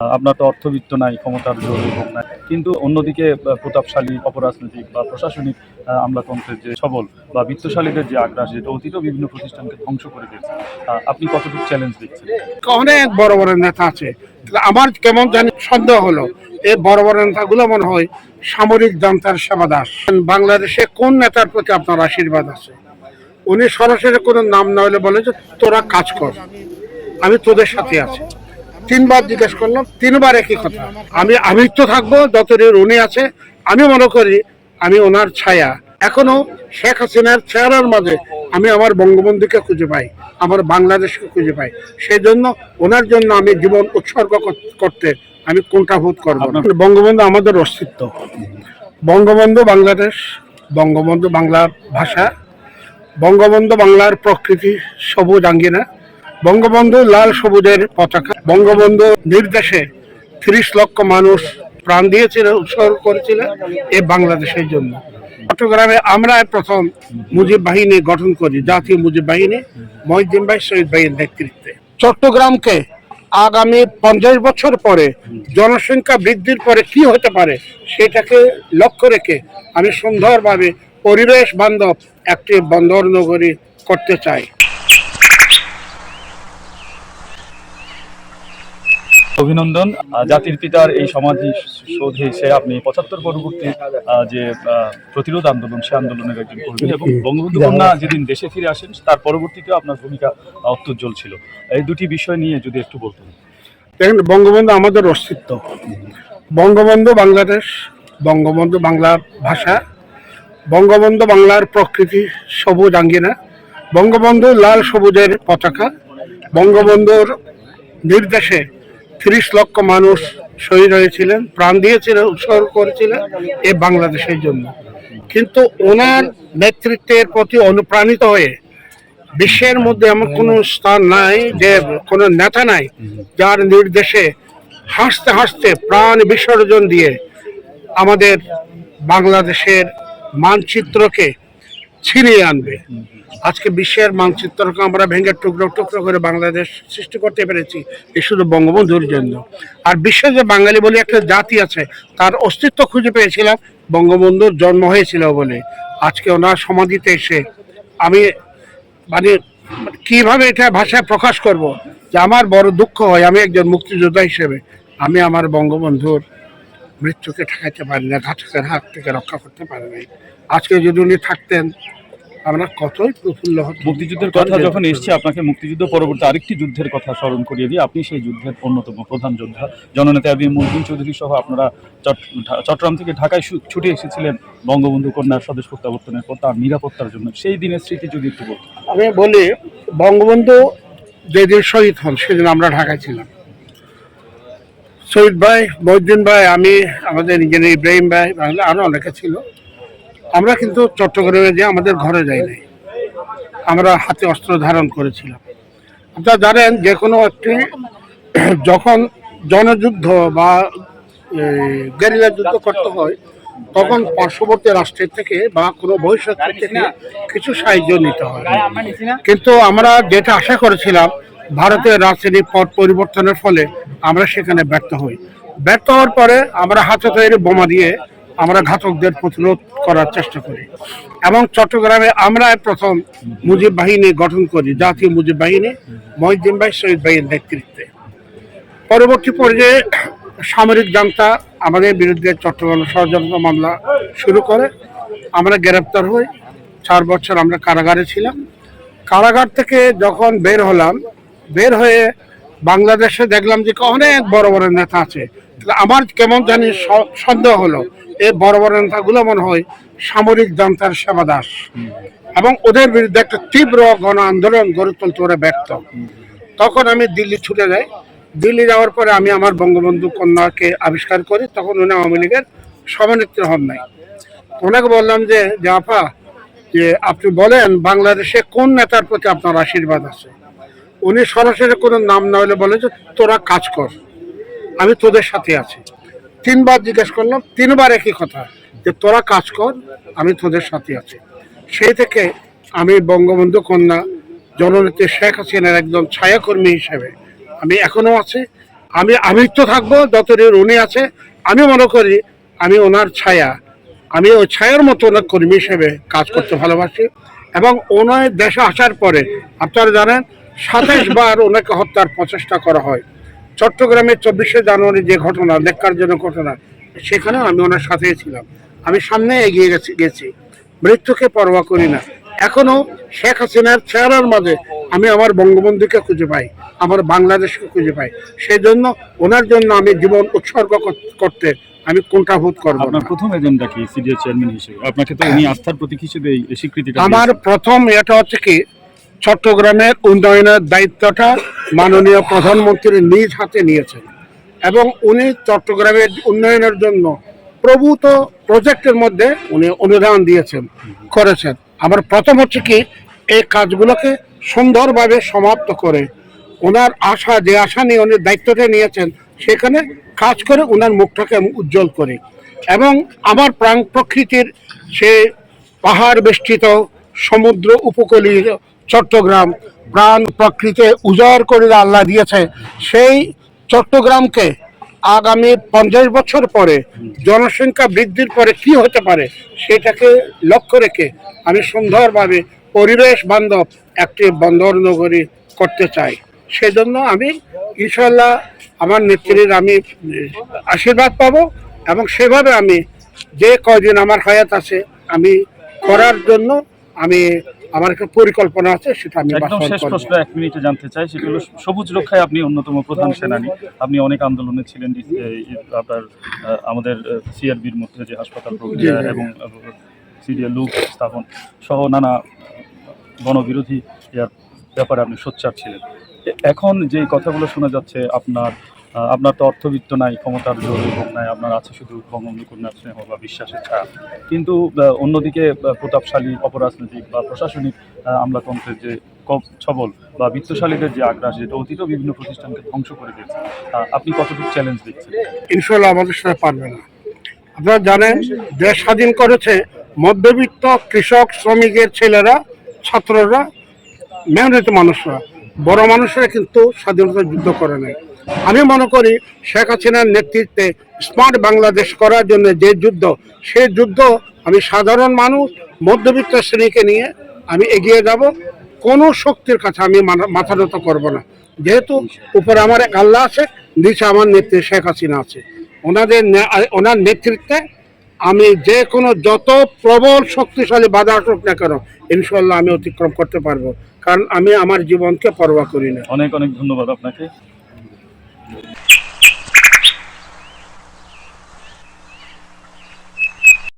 আপনার তো অর্থবিত্ত নাই, ক্ষমতার জোর এবং নাই কিন্তু অন্যদিকে প্রতাপশালী, অপরাজনৈতিক বা প্রশাসনিক আমলাতন্ত্রের যে সবল বা বিত্তশালীদের যে আগ্রাস, যেটা অতীতও বিভিন্ন প্রতিষ্ঠানকে ধ্বংস করে দিয়েছে আপনি কতটুকু চ্যালেঞ্জ দেখছেন? অনেক বড় বড় নেতা আছে। আমার কেমন জানি সন্দেহ হলো এই বড় বড় নেতাগুলো মনে হয় সামরিক যন্ত্রের সেবা দাস বাংলাদেশে কোন নেতার প্রতি আপনার আশীর্বাদ আছে? উনি সরাসরি কোনো নাম না হলে বলে যে, তোরা কাজ কর, আমি তোদের সাথে আছি। তিনবার জিজ্ঞেস করলাম তিনবার একই কথা। আমি আমি তো থাকব যতদিন উনি আছে আমি মনে করি আমি ওনার ছায়া। এখনও শেখ হাসিনার চেহারার মাঝে আমি আমার বঙ্গবন্ধুকে খুঁজে পাই আমার বাংলাদেশকে খুঁজে পাই। সেই জন্য ওনার জন্য আমি জীবন উৎসর্গ করতে আমি কোনটা বোধ করব বঙ্গবন্ধু আমাদের অস্তিত্ব। বঙ্গবন্ধু বাংলাদেশ বঙ্গবন্ধু বাংলার ভাষা বঙ্গবন্ধু বাংলার প্রকৃতি সবুজ আঙ্গিনা। বঙ্গবন্ধু লাল সবুজের পতাকা। বঙ্গবন্ধু নির্দেশে তিরিশ লক্ষ মানুষ প্রাণ দিয়েছিল, উৎসর্গ করেছিল এই বাংলাদেশের জন্য। চট্টগ্রামে আমরা প্রথম মুজিব বাহিনী গঠন করি, জাতীয় মুজিব বাহিনী মহিদ্দিন ভাই, শহীদ ভাইয়ের নেতৃত্বে। চট্টগ্রামকে আগামী পঞ্চাশ বছর পরে জনসংখ্যা বৃদ্ধির পরে কি হতে পারে সেটাকে লক্ষ্য রেখে আমি সুন্দরভাবে পরিবেশ বান্ধব একটি বন্দর নগরী করতে চাই। অভিনন্দন। জাতির পিতার এই সমাধি শোধে সে আপনি পঁচাত্তর পরবর্তী যে প্রতিরোধ আন্দোলন সে আন্দোলনের একজন কর্মী। এবং বঙ্গবন্ধু কন্যা যেদিন দেশে ফিরে আসেন তার পরবর্তীতেও আপনার ভূমিকা অত্যুজ্জ্বল ছিল। এই দুটি বিষয় নিয়ে যদি একটু বলতেন। দেখেন বঙ্গবন্ধু আমাদের অস্তিত্ব। বঙ্গবন্ধু বাংলাদেশ বঙ্গবন্ধু বাংলার ভাষা বঙ্গবন্ধু বাংলার প্রকৃতি সবুজ আঙ্গিনা বঙ্গবন্ধু লাল সবুজের পতাকা বঙ্গবন্ধুর নির্দেশে তিরিশ লক্ষ মানুষ শহীদ হয়েছিলেন, প্রাণ দিয়েছিলেন, উৎসর্গ করেছিলেন এ বাংলাদেশের জন্য। কিন্তু ওনার নেতৃত্বের প্রতি অনুপ্রাণিত হয়ে বিশ্বের মধ্যে এমন কোনো স্থান নাই যে কোনো নেতা নাই যার নির্দেশে হাসতে হাসতে প্রাণ বিসর্জন দিয়ে আমাদের বাংলাদেশের মানচিত্রকে ছিনিয়ে আনবে। আজকে বিশ্বের মানচিত্রকে আমরা ভেঙে টুকরো টুকরো করে বাংলাদেশ সৃষ্টি করতে পেরেছি, এ শুধু বঙ্গবন্ধুর জন্য। আর বিশ্বে যে বাঙালি বলে একটা জাতি আছে, তার অস্তিত্ব খুঁজে পেয়েছিলাম, বঙ্গবন্ধুর জন্ম হয়েছিল বলে। আজকে ওনার সমাধিতে এসে আমি মানে কীভাবে এটা ভাষায় প্রকাশ করব যে আমার বড় দুঃখ হয়, আমি একজন মুক্তিযোদ্ধা হিসেবে, আমি আমার বঙ্গবন্ধুর মৃত্যুকে ঠেকাইতে পারি না, ঘাতকের হাত থেকে রক্ষা করতে পারি আজকে যদি উনি থাকতেন আমরা কতই প্রফুল্ল মুক্তিযুদ্ধের কথা যখন এসছে আপনাকে মুক্তিযুদ্ধ পরবর্তী আরেকটি যুদ্ধের কথা স্মরণ করিয়ে দিই। আপনি সেই যুদ্ধের অন্যতম প্রধান যোদ্ধা। জননেতা আবি মুলদিন চৌধুরী সহ আপনারা চট- চট্টগ্রাম থেকে ঢাকায় ছুটে এসেছিলেন বঙ্গবন্ধু কন্যার স্বদেশ প্রত্যাবর্তনের পর তার নিরাপত্তার জন্য। সেই দিনের স্মৃতি যদি একটু বলতেন। আমি বলি বঙ্গবন্ধু যেদিন শহীদ হন সেদিন আমরা ঢাকায় ছিলাম। শহীদ ভাই মহিউদ্দিন ভাই আমি আমাদের ইঞ্জিনিয়ার ইব্রাহিম ভাই বাংলা আরও অনেকে ছিল। আমরা কিন্তু চট্টগ্রামে যে আমাদের ঘরে যাই নাই। আমরা হাতে অস্ত্র ধারণ করেছিলাম। আপনারা জানেন যে কোনো একটি যখন জনযুদ্ধ বা গেরিলা যুদ্ধ করতে হয়, তখন পার্শ্ববর্তী রাষ্ট্রের থেকে বা কোনো ভবিষ্যৎ থেকে কিছু সাহায্য নিতে হয়। কিন্তু আমরা যেটা আশা করেছিলাম, ভারতের রাজনীতির পথ পরিবর্তনের ফলে আমরা সেখানে ব্যর্থ হই। ব্যর্থ হওয়ার পরে আমরা হাতে তৈরি বোমা দিয়ে আমরা ঘাতকদের প্রতিরোধ করার চেষ্টা করি। এবং চট্টগ্রামে আমরা প্রথম মুজিব বাহিনী গঠন করি, জাতীয় মুজিব বাহিনী, মহিউদ্দিন ভাই, শহীদ ভাইয়ের নেতৃত্বে। পরবর্তী পর্যায়ে সামরিক জান্তা আমাদের বিরুদ্ধে চট্টগ্রাম ষড়যন্ত্র মামলা শুরু করে। আমরা গ্রেপ্তার হই। চার বছর আমরা কারাগারে ছিলাম। কারাগার থেকে যখন বের হলাম, বের হয়ে বাংলাদেশে দেখলাম যে অনেক বড় বড় নেতা আছে। আমার কেমন জানি সন্দেহ হলো, এই বড় বড় নেতাগুলো মনে হয় সামরিক জান্তার সেবা দাস এবং ওদের বিরুদ্ধে একটা তীব্র গণ আন্দোলন গড়ে তুলতে ওরা ব্যক্ত তখন আমি দিল্লি ছুটে যাই। দিল্লি যাওয়ার পরে আমি আমার বঙ্গবন্ধু কন্যাকে আবিষ্কার করি। তখন উনি আওয়ামী লীগের সভানেত্রী হন নাই। ওনাকে বললাম যে আপা, যে আপনি বলেন বাংলাদেশে কোন নেতার প্রতি আপনার আশীর্বাদ আছে? উনি সরাসরি কোনো নাম না হলে বলে যে, তোরা কাজ কর। আমি তোদের সাথে আছি। তিনবার জিজ্ঞেস করলাম, তিনবার একই কথা, যে তোরা কাজ কর, আমি তোদের সাথে আছি। সেই থেকে আমি বঙ্গবন্ধু কন্যা, জননেত্রী শেখ হাসিনার একজন ছায়াকর্মী হিসেবে আমি এখনও আছি। আমি আমৃত্য থাকব, যতদিন উনি আছে, আমি মনে করি আমি ওনার ছায়া। আমি ওই ছায়ার মতো ওনার কর্মী হিসেবে কাজ করতে ভালোবাসি। এবং ওনার দেশে আসার পরে, আপনারা জানেন, সাতাশ বার ওনাকে হত্যার প্রচেষ্টা করা হয়। চট্টগ্রামে চব্বিশে জানুয়ারি যে ঘটনা ন্যাক্কারজনক ঘটনা সেখানেও আমি ওনার সাথে ছিলাম। আমি সামনে এগিয়ে গেছি গেছি। মৃত্যুকে পরোয়া করি না। এখনও শেখ হাসিনার চেহারার মাঝে আমি আমার বঙ্গবন্ধুকে খুঁজে পাই আমার বাংলাদেশকে খুঁজে পাই। সেই জন্য ওনার জন্য আমি জীবন উৎসর্গ করতে আমি কোনটাভূত করব আপনার প্রথম এজেন্ডা কি সিডিএ চেয়ারম্যান হিসেবে? আপনাকে তো উনি আস্থার প্রতীক হিসেবে এই স্বীকৃতিটা আমার প্রথম এটা হচ্ছে কি চট্টগ্রামের উন্নয়নের দায়িত্বটা মাননীয় প্রধানমন্ত্রী নিজ হাতে নিয়েছেন এবং উনি চট্টগ্রামের উন্নয়নের জন্য প্রভূত প্রজেক্টের মধ্যে উনি অনুদান দিয়েছেন, করেছেন। আমার প্রথম হচ্ছে কি, এই কাজগুলোকে সুন্দরভাবে সমাপ্ত করে ওনার আশা, যে আশা নিয়ে উনি দায়িত্বটা নিয়েছেন, সেখানে কাজ করে ওনার মুখটাকে উজ্জ্বল করি। এবং আমার প্রাণ প্রকৃতির সে পাহাড় বেষ্টিত, সমুদ্র উপকূলীয় চট্টগ্রাম প্রাণ প্রকৃতি উজাড় করে আল্লাহ দিয়েছে। সেই চট্টগ্রামকে আগামী পঞ্চাশ বছর পরে জনসংখ্যা বৃদ্ধির পরে কি হতে পারে সেটাকে লক্ষ্য রেখে আমি সুন্দরভাবে পরিবেশ বান্ধব একটি বন্দর নগরী করতে চাই। সেজন্য আমি ইনশাল্লাহ আমার নেত্রীর আমি আশীর্বাদ পাবো এবং সেভাবে আমি যে কয়দিন আমার হায়াত আছে আমি করার জন্য আমি আমার একটা পরিকল্পনা আছে সেটা আমি একদম শেষ প্রশ্ন এক মিনিটে জানতে চাই সেটি হলো সবুজ রক্ষায় আপনি অন্যতম প্রধান সেনানী। আপনি অনেক আন্দোলনে ছিলেন আপনার আমাদের সিআরবির মধ্যে যে হাসপাতাল প্রক্রিয়া। এবং সিডিএ লুক স্থাপন সহ নানা গণবিরোধী ব্যাপারে আপনি সোচ্চার ছিলেন। এখন যে কথাগুলো শোনা যাচ্ছে আপনার আপনার তো অর্থবিত্ত নাই, ক্ষমতার জোর এবং নাই, আপনার আছে শুধু বঙ্গবন্ধু কন্যা স্নেহ বা বিশ্বাসের ছায়া। কিন্তু অন্যদিকে প্রতাপশালী, অপরাজনৈতিক বা প্রশাসনিক আমলাতন্ত্রের যে ছবল বা বিত্তশালীদের যে আগ্রাস, যেটা অতীত বিভিন্ন প্রতিষ্ঠানকে ধ্বংস করে দিয়েছে আপনি কতটুকু চ্যালেঞ্জ দিচ্ছেন ইনশাল্লাহ আমাদের সাথে পারবে না। আপনারা জানেন, দেশ স্বাধীন করেছে মধ্যবিত্ত কৃষক, শ্রমিকের ছেলেরা, ছাত্ররা, মেহনতি মানুষরা। বড় মানুষরা কিন্তু স্বাধীনতা যুদ্ধ করে নাই। আমি মনে করি শেখ হাসিনার নেতৃত্বে স্মার্ট বাংলাদেশ করার জন্য যে যুদ্ধ, সে যুদ্ধ আমি সাধারণ মানুষ, মধ্যবিত্ত শ্রেণীকে নিয়ে আমি এগিয়ে যাব। কোনো শক্তির কাছে আমি মাথা- নত করব না। যেহেতু উপরে আমার এক আল্লাহ আছে, নিচে আমার নেত্রী শেখ হাসিনা আছে। ওনাদের ওনার নেতৃত্বে আমি যে কোনো যত প্রবল শক্তিশালী বাধা আসুক না কেন ইনশাল্লাহ আমি অতিক্রম করতে পারব। কারণ আমি আমার জীবনকে পরোয়া করি না। অনেক অনেক ধন্যবাদ আপনাকে।